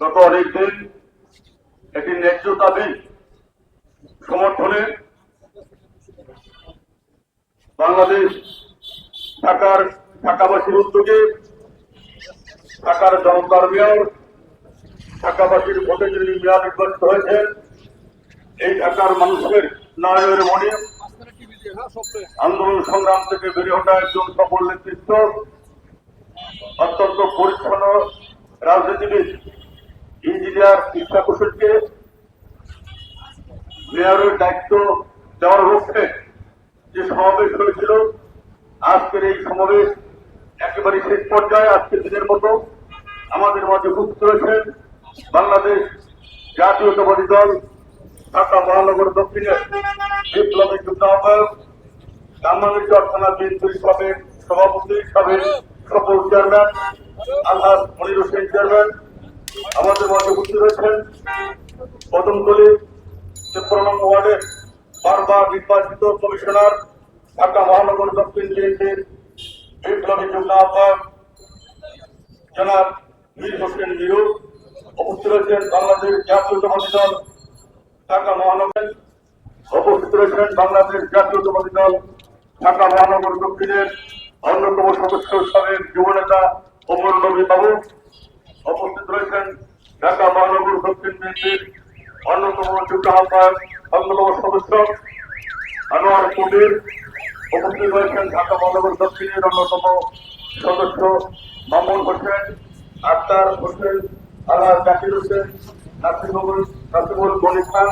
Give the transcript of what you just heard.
গত অনেকদিন একটি ন্যায্য দাবি সমর্থনে বাংলাদেশ ঢাকার ঢাকাবাসীর উদ্যোগে ঢাকার জনতার মেয়র ঢাকাবাসীর ভোটে যিনি মেয়র নির্বাচিত হয়েছেন, এই ঢাকার মানুষের নয়নের মনে আন্দোলন সংগ্রাম থেকে বেড়ে ওঠা একজন সফল নেতৃত্ব অত্যন্ত পরিচ্ছন্ন রাজনীতিবিদ ইঞ্জিনিয়ার শিক্ষা কুশলকে মেয়রের দায়িত্ব দেওয়ার লক্ষ্যে যে সমাবেশ হয়েছিল, আজকের এই সমাবেশ একেবারে শেষ পর্যায়ে আজকের দিনের মতো আমাদের মাঝে উপস্থিত রয়েছেন বাংলাদেশ জাতীয়তাবাদী দল, ঢাকা মহানগর দক্ষিণের বিপ্লবী যুদ্ধ আহ্বায়ক অর্থনা বিএনপির সাবেক সভাপতি সাবেক সফল চেয়ারম্যান আলহাজ মনির হোসেন চেয়ারম্যান, আমাদের মাঝে উপস্থিত রয়েছেন কদমতলী নম্বর ওয়ার্ডের বারবার নির্বাচিত কমিশনার, ঢাকা মহানগর দক্ষিণ বিএনপির বিপ্লবী যুগ্ম আহ্বায়ক, জনাব মীর হোসেন মিরু, উপস্থিত রয়েছেন বাংলাদেশ জাতীয়তাবাদী দল, ঢাকা মহানগর, উপস্থিত রয়েছেন বাংলাদেশ জাতীয়তাবাদী দল, ঢাকা মহানগর দক্ষিণের অন্যতম সদস্য সাবেক যুবনেতা অমর নবী বাবু উপস্থিত রয়েছেন ঢাকা মহানগর দক্ষিণ বিএনপির অন্যতম যুগ্ম আহ্বায়ক, অন্যতম সদস্য আনোয়ার কবির উপস্থিত রয়েছেন ঢাকা মহানগর দক্ষিণের অন্যতম সদস্য মামুন হোসেন, আক্তার হোসেন আল্লাহ জাকির হোসেন, নাসিমুল নাসিমুল গনি খান।